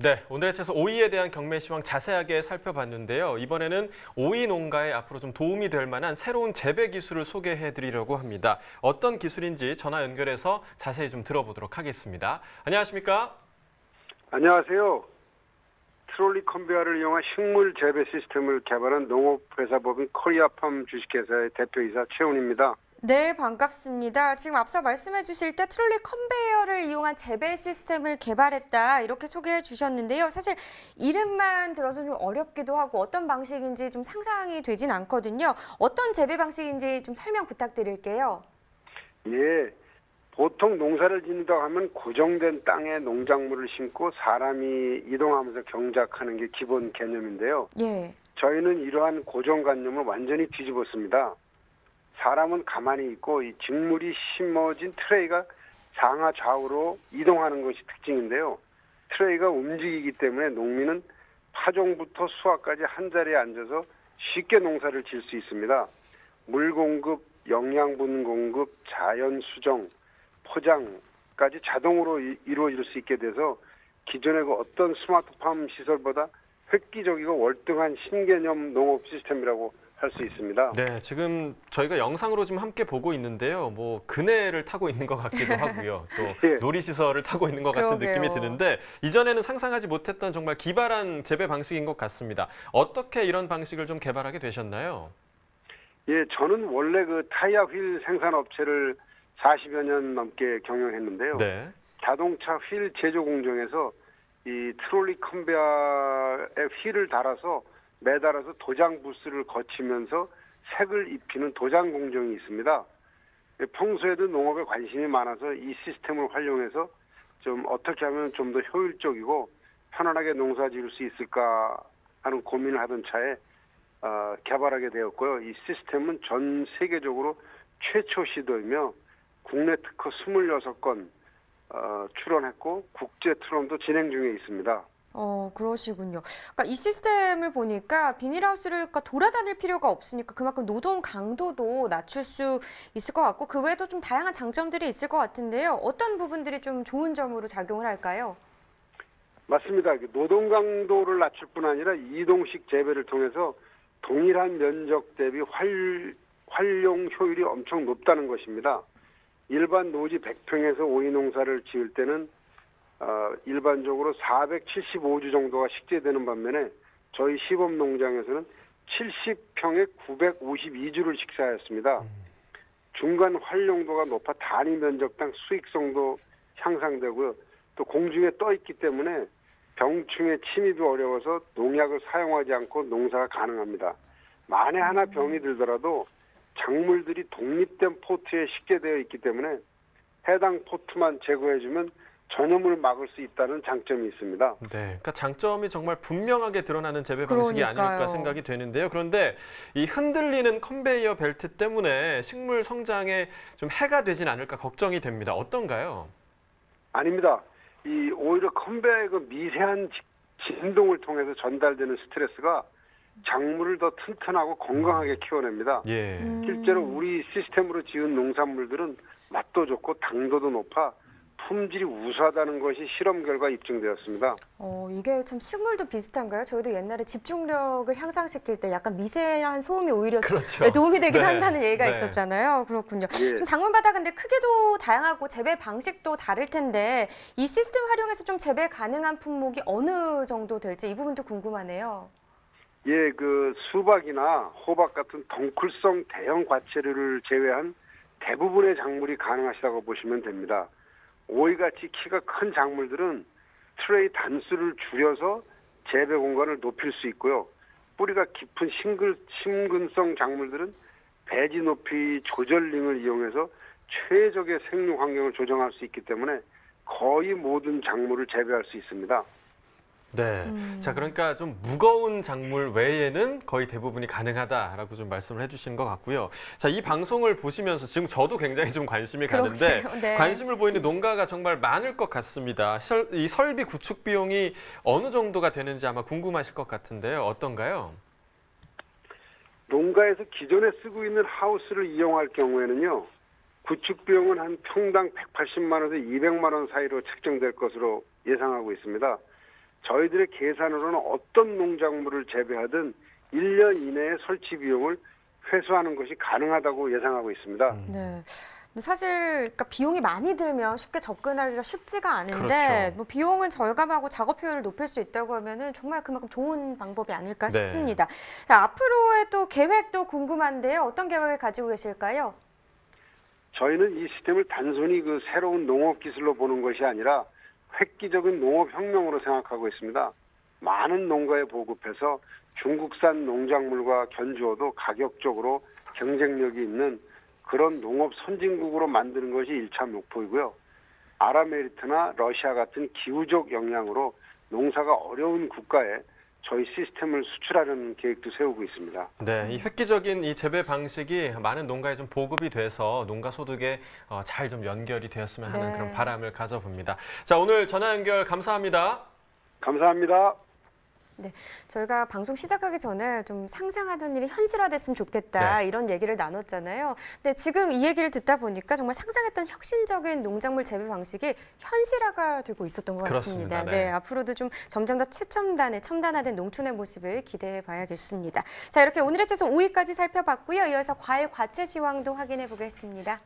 네, 오늘의 채소 오이에 대한 경매 시황 자세하게 살펴봤는데요. 이번에는 오이 농가에 앞으로 좀 도움이 될 만한 새로운 재배 기술을 소개해 드리려고 합니다. 어떤 기술인지 전화 연결해서 자세히 좀 들어보도록 하겠습니다. 안녕하십니까? 안녕하세요. 트롤리 컨베어를 이용한 식물 재배 시스템을 개발한 농업회사법인 코리아팜 주식회사의 대표이사 최훈입니다. 네, 반갑습니다. 지금 앞서 말씀해 주실 때 트롤리 컨베이어를 이용한 재배 시스템을 개발했다 이렇게 소개해 주셨는데요. 사실 이름만 들어서 좀 어렵기도 하고 어떤 방식인지 좀 상상이 되진 않거든요. 어떤 재배 방식인지 좀 설명 부탁드릴게요. 예. 보통 농사를 짓는다고 하면 고정된 땅에 농작물을 심고 사람이 이동하면서 경작하는 게 기본 개념인데요. 예. 저희는 이러한 고정관념을 완전히 뒤집었습니다. 사람은 가만히 있고 이 직물이 심어진 트레이가 상하 좌우로 이동하는 것이 특징인데요. 트레이가 움직이기 때문에 농민은 파종부터 수확까지 한 자리에 앉아서 쉽게 농사를 질 수 있습니다. 물 공급, 영양분 공급, 자연 수정, 포장까지 자동으로 이- 이루어질 수 있게 돼서 기존의 그 어떤 스마트팜 시설보다 획기적이고 월등한 신개념 농업 시스템이라고 할 수 있습니다. 네, 지금 저희가 영상으로 지금 함께 보고 있는데요. 뭐 그네를 타고 있는 것 같기도 하고요. 또 예. 놀이시설을 타고 있는 것 같은 그러게요. 느낌이 드는데 이전에는 상상하지 못했던 정말 기발한 재배 방식인 것 같습니다. 어떻게 이런 방식을 좀 개발하게 되셨나요? 예, 저는 원래 그 타이어 휠 생산 업체를 40여 년 넘게 경영했는데요. 네. 자동차 휠 제조 공정에서 이 트롤리 컨베어에 휠을 달아서 매달아서 도장 부스를 거치면서 색을 입히는 도장 공정이 있습니다. 예, 평소에도 농업에 관심이 많아서 이 시스템을 활용해서 좀 어떻게 하면 좀 더 효율적이고 편안하게 농사 지을 수 있을까 하는 고민을 하던 차에 어, 개발하게 되었고요. 이 시스템은 전 세계적으로 최초 시도이며 국내 특허 26건 어, 출원했고 국제 트론도 진행 중에 있습니다. 어, 그러시군요. 그러니까 이 시스템을 보니까 비닐하우스를 그러니까 돌아다닐 필요가 없으니까 그만큼 노동 강도도 낮출 수 있을 것 같고 그 외에도 좀 다양한 장점들이 있을 것 같은데요. 어떤 부분들이 좀 좋은 점으로 작용을 할까요? 맞습니다. 그 노동 강도를 낮출 뿐 아니라 이동식 재배를 통해서 동일한 면적 대비 활, 활용 효율이 엄청 높다는 것입니다. 일반 노지 100평에서 오이 농사를 지을 때는 어, 일반적으로 475주 정도가 식재되는 반면에 저희 시범 농장에서는 70평에 952주를 식사하였습니다. 중간 활용도가 높아 단위 면적당 수익성도 향상되고요. 또 공중에 떠 있기 때문에 병충해 침입이 어려워서 농약을 사용하지 않고 농사가 가능합니다. 만에 하나 병이 들더라도 작물들이 독립된 포트에 식재되어 있기 때문에 해당 포트만 제거해주면 전염을 막을 수 있다는 장점이 있습니다. 네, 그러니까 장점이 정말 분명하게 드러나는 재배 방식이 아닐까 그러니까요. 생각이 되는데요. 그런데 이 흔들리는 컨베이어 벨트 때문에 식물 성장에 좀 해가 되진 않을까 걱정이 됩니다. 어떤가요? 아닙니다. 이 오히려 컨베이어 그 미세한 지- 진동을 통해서 전달되는 스트레스가 작물을 더 튼튼하고 건강하게 키워냅니다. 예. 음. 실제로 우리 시스템으로 지은 농산물들은 맛도 좋고 당도도 높아 품질이 우수하다는 것이 실험 결과 입증되었습니다. 어, 이게 참 식물도 비슷한가요? 저희도 옛날에 집중력을 향상시킬 때 약간 미세한 소음이 오히려 그렇죠. 네, 도움이 되긴 네. 한다는 얘기가 네. 있었잖아요. 그렇군요. 예. 좀 작물마다 근데 크기도 다양하고 재배 방식도 다를 텐데 이 시스템 활용해서 좀 재배 가능한 품목이 어느 정도 될지 이 부분도 궁금하네요. 예, 그 수박이나 호박 같은 덩쿨성 대형 과채류를 제외한 대부분의 작물이 가능하시다고 보시면 됩니다. 오이같이 키가 큰 작물들은 트레이 단수를 줄여서 재배 공간을 높일 수 있고요. 뿌리가 깊은 싱글, 심근성 작물들은 배지 높이 조절링을 이용해서 최적의 생육 환경을 조정할 수 있기 때문에 거의 모든 작물을 재배할 수 있습니다. 네. 음. 자, 그러니까 좀 무거운 작물 외에는 거의 대부분이 가능하다라고 좀 말씀을 해주신 것 같고요. 자, 이 방송을 보시면서 지금 저도 굉장히 좀 관심이 가는데. 네. 관심을 보이는 농가가 정말 많을 것 같습니다. 설- 이 설비 구축 비용이 어느 정도가 되는지 아마 궁금하실 것 같은데요. 어떤가요? 농가에서 기존에 쓰고 있는 하우스를 이용할 경우에는요. 구축 비용은 한 평당 180만 원에서 200만 원 사이로 책정될 것으로 예상하고 있습니다. 저희들의 계산으로는 어떤 농작물을 재배하든 1년 이내에 설치 비용을 회수하는 것이 가능하다고 예상하고 있습니다. 네. 근데 사실 그러니까 비용이 많이 들면 쉽게 접근하기가 쉽지가 않은데 그렇죠. 뭐 비용은 절감하고 작업 효율을 높일 수 있다고 하면은 정말 그만큼 좋은 방법이 아닐까 네. 싶습니다. 자, 앞으로의 또 계획도 궁금한데요. 어떤 계획을 가지고 계실까요? 저희는 이 시스템을 단순히 그 새로운 농업 기술로 보는 것이 아니라 획기적인 농업 혁명으로 생각하고 있습니다. 많은 농가에 보급해서 중국산 농작물과 견주어도 가격적으로 경쟁력이 있는 그런 농업 선진국으로 만드는 것이 일차 목표이고요. 아랍에미리트나 러시아 같은 기후적 영향으로 농사가 어려운 국가에 저희 시스템을 수출하려는 계획도 세우고 있습니다. 네, 이 획기적인 이 재배 방식이 많은 농가에 좀 보급이 돼서 농가 소득에 어, 잘 좀 연결이 되었으면 하는 네. 그런 바람을 가져봅니다. 자, 오늘 전화 연결 감사합니다. 감사합니다. 저희가 방송 시작하기 전에 좀 상상하던 일이 현실화됐으면 좋겠다 이런 얘기를 나눴잖아요. 근데 지금 이 얘기를 듣다 보니까 정말 상상했던 혁신적인 농작물 재배 방식이 현실화가 되고 있었던 것 같습니다. 그렇습니다. 네. 앞으로도 좀 점점 더 최첨단의 첨단화된 농촌의 모습을 기대해 봐야겠습니다. 자, 이렇게 오늘의 채소 5위까지 살펴봤고요. 이어서 과일 과채 시황도 확인해 보겠습니다.